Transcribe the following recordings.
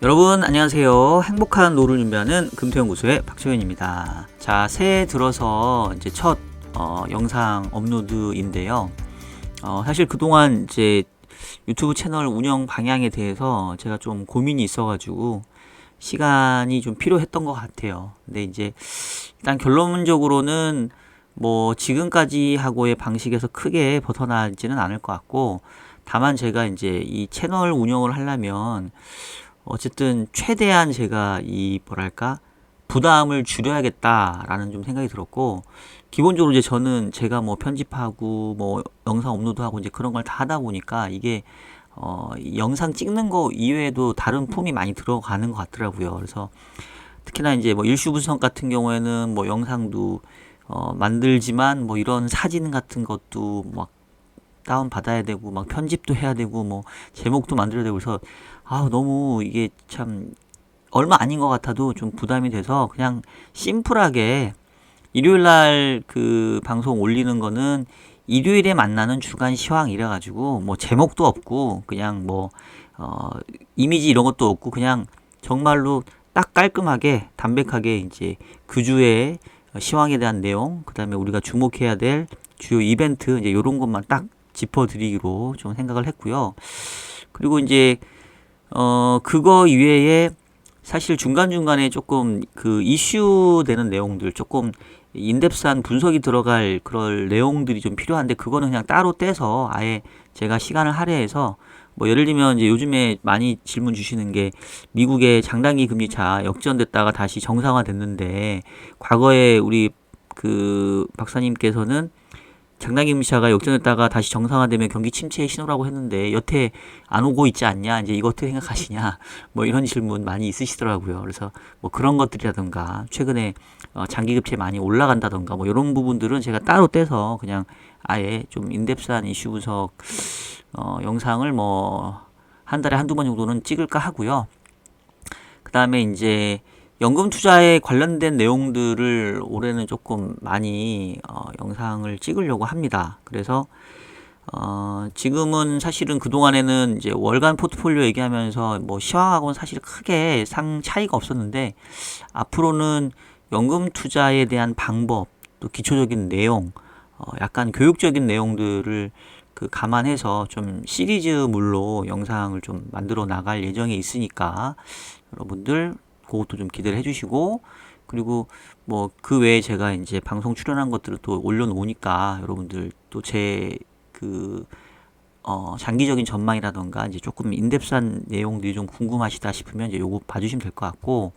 여러분 안녕하세요. 행복한 노를 준비하는 금토연구소의 박초연입니다. 자, 새해 들어서 이제 첫 어, 영상 업로드인데요. 어, 사실 그동안 이제 유튜브 채널 운영 방향에 대해서 제가 좀 고민이 있어가지고 시간이 좀 필요했던 것 같아요. 근데 이제 일단 결론적으로는 뭐 지금까지 하고의 방식에서 크게 벗어나지는 않을 것 같고 다만 제가 이제 이 채널 운영을 하려면 어쨌든 최대한 제가 이 뭐랄까 부담을 줄여야겠다라는 좀 생각이 들었고 기본적으로 이제 저는 제가 뭐 편집하고 뭐 영상 업로드하고 이제 그런 걸 다 하다 보니까 이게 어, 이 영상 찍는 거 이외에도 다른 폼이 많이 들어가는 것 같더라고요. 그래서 특히나 이제 뭐 일슈 분석 같은 경우에는 뭐 영상도 어, 만들지만 뭐 이런 사진 같은 것도 막 다운 받아야 되고 막 편집도 해야 되고 뭐 제목도 만들어야 되고 그래서 아 너무 이게 참 얼마 아닌 것 같아도 좀 부담이 돼서 그냥 심플하게 일요일 날 그 방송 올리는 거는 일요일에 만나는 주간 시황 이래 가지고 뭐 제목도 없고 그냥 뭐 어 이미지 이런 것도 없고 그냥 정말로 딱 깔끔하게 담백하게 이제 그 주의 시황에 대한 내용 그다음에 우리가 주목해야 될 주요 이벤트 이제 요런 것만 딱 짚어드리기로 좀 생각을 했고요. 그리고 이제 어 그거 이외에 사실 중간 중간에 조금 그 이슈 되는 내용들 조금 인덱스한 분석이 들어갈 그럴 내용들이 좀 필요한데 그거는 그냥 따로 떼서 아예 제가 시간을 할애해서 뭐 예를 들면 이제 요즘에 많이 질문 주시는 게 미국의 장단기 금리차 역전됐다가 다시 정상화 됐는데 과거에 우리 그 박사님께서는 장단기 금리차가 역전했다가 다시 정상화되면 경기 침체의 신호라고 했는데 여태 안 오고 있지 않냐? 이제 이거 어떻게 생각하시냐? 뭐 이런 질문 많이 있으시더라고요. 그래서 뭐 그런 것들이라든가 최근에 어 장기 급체 많이 올라간다던가 뭐 이런 부분들은 제가 따로 떼서 그냥 아예 좀 인덱스한 이슈 분석 어 영상을 뭐 한 달에 한두 번 정도는 찍을까 하고요. 그 다음에 이제 연금 투자에 관련된 내용들을 올해는 조금 많이 어, 영상을 찍으려고 합니다. 그래서 어, 지금은 사실은 그동안에는 이제 월간 포트폴리오 얘기하면서 뭐 시황하고는 사실 크게 상 차이가 없었는데 앞으로는 연금 투자에 대한 방법 또 기초적인 내용 어, 약간 교육적인 내용들을 그 감안해서 좀 시리즈물로 영상을 좀 만들어 나갈 예정에 있으니까 여러분들 그것도 좀 기대를 해주시고 그리고 뭐 그 외에 제가 이제 방송 출연한 것들을 또 올려놓으니까 여러분들 또 제그 어, 장기적인 전망이라던가 이제 조금 인덱스한 내용들이 좀 궁금하시다 싶으면 이제 요거 봐주시면 될 것 같고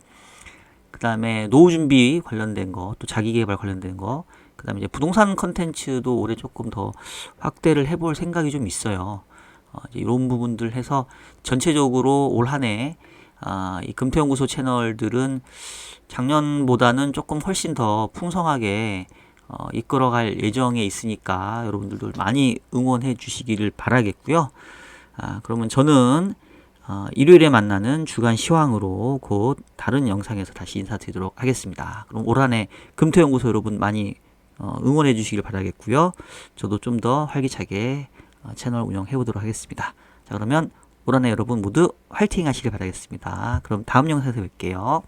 그 다음에 노후 준비 관련된 거, 또 자기 개발 관련된 거, 그 다음에 이제 부동산 컨텐츠도 올해 조금 더 확대를 해볼 생각이 좀 있어요. 어, 이제 이런 부분들 해서 전체적으로 올 한 해 아, 이 금태연구소 채널들은 작년보다는 조금 훨씬 더 풍성하게 어, 이끌어갈 예정에 있으니까 여러분들도 많이 응원해 주시기를 바라겠고요. 아, 그러면 저는 어, 일요일에 만나는 주간 시황으로 곧 다른 영상에서 다시 인사드리도록 하겠습니다. 그럼 올 한해 금토연구소 여러분 많이 어, 응원해 주시길 바라겠고요. 저도 좀 더 활기차게 어, 채널 운영해 보도록 하겠습니다. 자 그러면 올 한해 여러분 모두 화이팅 하시길 바라겠습니다. 그럼 다음 영상에서 뵐게요.